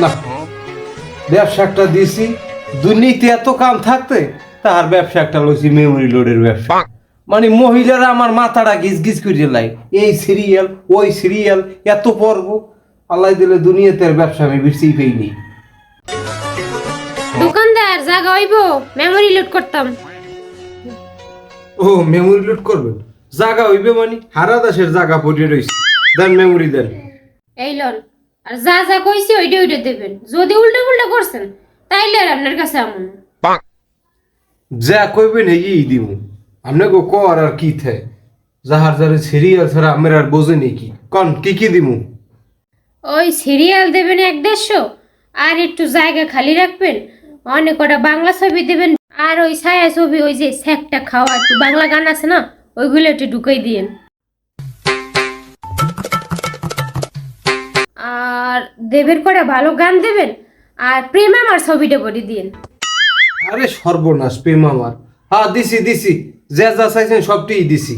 না। ব্যবসা একটা দিছি। দুর্নীতি এত কাম থাকতে তার ব্যবসা একটা লইছি মেমোরি লোডের ব্যবসা। মানে মহিলারা আমার মাথাটা গিজ গিজ করে লাই। এই সিরিয়াল ওই সিরিয়াল এত পর্ব। আল্লাহ দিলে দুনিয়াতে আর ব্যবসা আমি বেশি পেইনি। দোকানদার জাগা হইব। মেমোরি লোড করতাম। ও মেমোরি লোড করবেন? জায়গা হইবে মানে? হারা দাসের জায়গা পড়ে রইছে। দেন মেমোরি দেন। এই লন। আর যা যা কইছি ওইটা ওইটা দেবেন। যদি উল্টা পুল্টো করছেন তাইলে আর আপনার কাছে আমন যা কইবেন এই দিমু। আপনি গো কর আর কি থাকে যাহার যারে সিরিয়াল ছাড়া আমার আর বোঝে নেই কি। কন কি কি দিমু? ওই সিরিয়াল দেবেন এক দেড়শো আর একটু জায়গা খালি রাখবেন। অনেক কটা বাংলা ছবি দেবেন আর ওই ছায়া ছবি ওই যে স্যাকটা খাওয়া একটু বাংলা গান আছে না ওইগুলো একটু ঢুকাই দিয়েন। আর দেবের কটা ভালো গান দেবেন আর প্রেম আমার ছবিটা বলে দিয়েন। আরে সর্বনাশ প্রেম আমার। হ্যাঁ দিছি দিছি। যা যা চাইছেন সবটিই দিছি।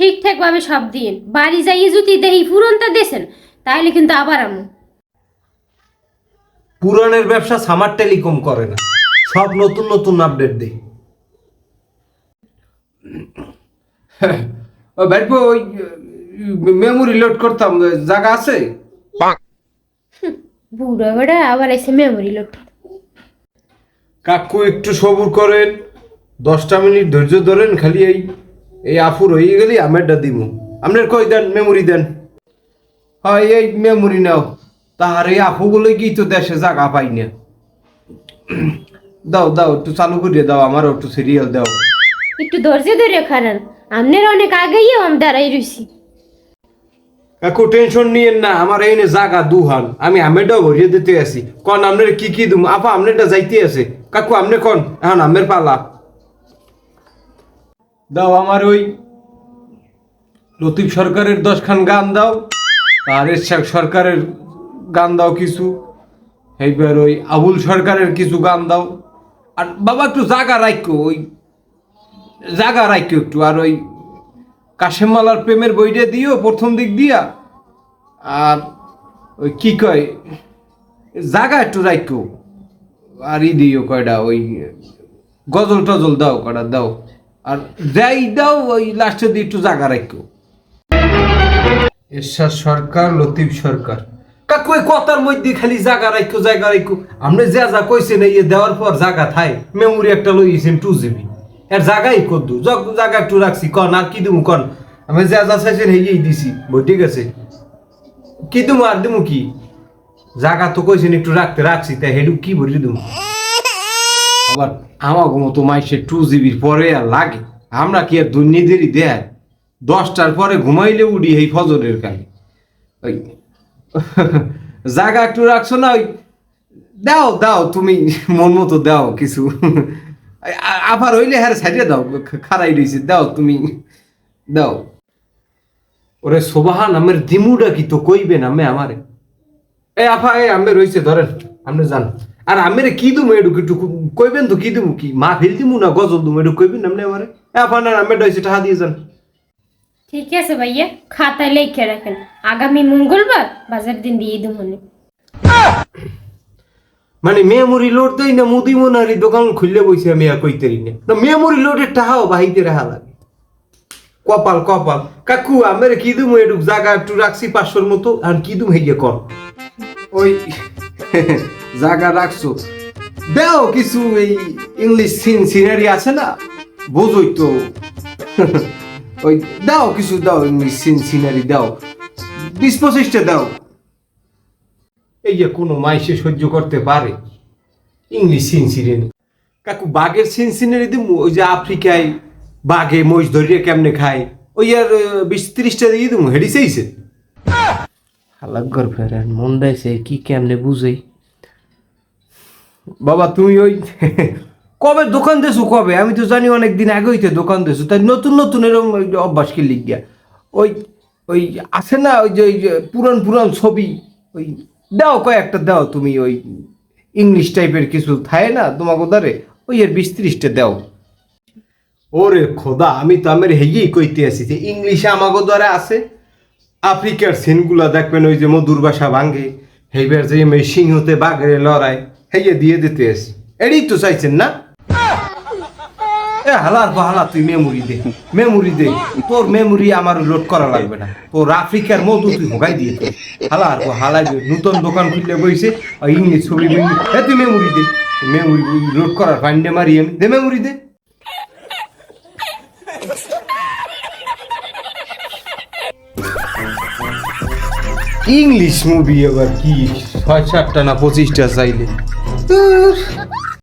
ঠিকঠাক ভাবে সব দিয়েন। বাড়ি যাইয়ে যদি দেহি পুরনটা দেছেন তাহলে কিন্তু আবার আমি পুরানের ব্যবসা সামার টেলিকম করে না। সব নতুন নতুন আপডেট দেই। ও ভাইপো ওই মেমোরি লোড করতাম জায়গা আছে? বুড়ো বেড়া আবার এসে মেমোরি লোড কাকু একটু সবুর করেন। দশটা মিনিট ধৈর্য ধরেন খালি এই এই আফুর হয়ে গেলি আমেরটা দিমু। আপনার কই দেন? মেমোরি দেন। হয় এই মেমোরি নাও। তাহার এই আফুগুলো কি তো দেশে জায়গা পাই না। দাও দাও একটু চালু করিয়ে দাও আমারও একটু সিরিয়াল দাও। একটু ধৈর্য ধরে খারান। আপনার অনেক আগেই আমি দাঁড়াই রইছি। কাকু টেনশন নিয়েন না, আমার এই জায়গা দুহান। আমি আমেরটাও ভরিয়ে দিতে আছি কন আপনার কি কি দুম আপা আপনারটা যাইতে আছে। কাকু আপনি কন? এখন আমের পালা। দাও আমার ওই লতিফ সরকারের দশখান গান দাও, আর এরশাক সরকারের গান দাও কিছু। এইবার ওই আবুল সরকারের কিছু গান দাও। আর বাবা, একটু জাগা রাখো ওই জাগা রাখো একটু, আর ওই কাশেমালার প্রেমের বইটা দিও, প্রথম দিক দিয়া। আর ওই কি কয়, জাগা একটু রাখো আর ই দিও কয়টা ওই গজল টজল দাও কয়টা দাও। আর যাই দাও, ওই লাস্টের দিয়ে একটু জাগা রাখো এরশাদ সরকার, লতিফ সরকার। কাকু এই কথার মধ্যে খালি জাগা রাখো জায়গা রাখো আপনি যা যা কইছেন, এই দেওয়ার পর জায়গা থাই। মেমোরি একটা লইছেন টু জিবি এর জায়গাই কদ্দু জায়গা একটু রাখছি, কন, আর কি দিমু, কন? আমি যা যা চাইছেন এই দিছি, বই, ঠিক আছে? কি দিমু, আর দিমু কি? জায়গা তো কইছেন একটু রাখতে, রাখছি, তাই হেডু কি ভরি দিমু? আবার আমার মতো মাইসে টু জিবির পরে আর লাগে। আমরা কি আর দুর্নীতিরই দেয় দশটার পরে ঘুমাইলে উড়ি এই ফজরের কালে। ওই জায়গা একটু রাখছো না, ওই দাও দাও, তুমি মন মতো দাও কিছু। আবার হইলে হ্যাঁ সাইডে দাও খারাই রয়েছে দাও তুমি, দাও। ওরে সোবাহান, আমের দিমুটা কি তো কইবেন আমি আমারে? এ আফা, এ আমি রইছে, ধরেন আপনি জান আর আমের কি দুমু এডু কইবেন তো কি দিমু কি? মা ফেল দিমু না গজল দুমু, এডু কইবেন আপনি আমারে? এ আফা, না আমি রইছে টাকা দিয়ে যান। ঠিক আছে ভাইয়া, খাতায় লিখে রাখেন। আগামী মঙ্গলবার বাজার দিন দিয়ে দেবো মনে মেমোরি লোড দেই না মুদি মোনারি দোকান খুললে বইছে আমি আর কইতেরি না না মেমোরি লোডের টাকাও বাহিতে রাখা লাগে। কপাল কপাল। কাকু, আমের কি দুমু এডুক জায়গা একটু রাখছি পাঁচশোর মতো, আর কি দুম হেগে কর ওই জায়গা রাখছো। দাও কিছু এই ইংলিশ সিন সিনারি আছে না? বোঝই তো। ওই, দাও কিছু, দাও ইংলিশ সিন সিনারি দাও। বিশ পঁচিশটা দাও। এই যে কোনো মাইসে সহ্য করতে পারে। ইংলিশ সিনসিনারি কাকু বাঘের সিনসিনারি দিমু ওই যে আফ্রিকায় বাঘে মহিষ ধরিয়ে কেমনে খায়? ওই আর বিশ ত্রিশটা দিয়ে দিমু হেডি চাইছে। ফেরান মন দেয়ছে কি কেমনে বুঝেই বাবা তুমি ওই কবে দোকান দেছো কবে? আমি তো জানি অনেক দিন আগে হইতে দোকান দেছো তাই নতুন নতুন এরকম অভ্যাস কি লিখিয়া ওই ওই আছে না ওই যে ওই যে পুরান পুরান ছবি ওই দাও কয়েকটা, দাও তুমি ওই ইংলিশ টাইপের কিছু থাকে না তোমাকে ধরে ওই এর বিশ ত্রিশটা দাও। ওরে খোদা, আমি তো আমার হেগেই কইতে আসি যে ইংলিশে আমাকে দ্বারা আছে আফ্রিকার সিনগুলা দেখবেন ওই যে মধুর বাসা ভাঙ্গে হেবার যে আমি হতে বাঘরে লড়াই হেয়ে দিয়ে দিতে আসি। এটাই তো চাইছেন না? এ হালার পর হালা, তুই মেমোরি দে মেমোরি দে। তোর মেমোরি আমার লোড করা লাগবে না। তোর আফ্রিকার মধু তুই হোগাই দিয়ে দে হালার হালাই নতুন দোকান খুললে বইছে ইংলিশ ছবি এ তুই মেমোরি দে। মেমোরি লোড করার ফাইন্ডে মারি আমি। দে মেমোরি দে। ইংলিশ মুভি আবার কি? ছয়, সাতটা না পঁচিশটা চাইলে।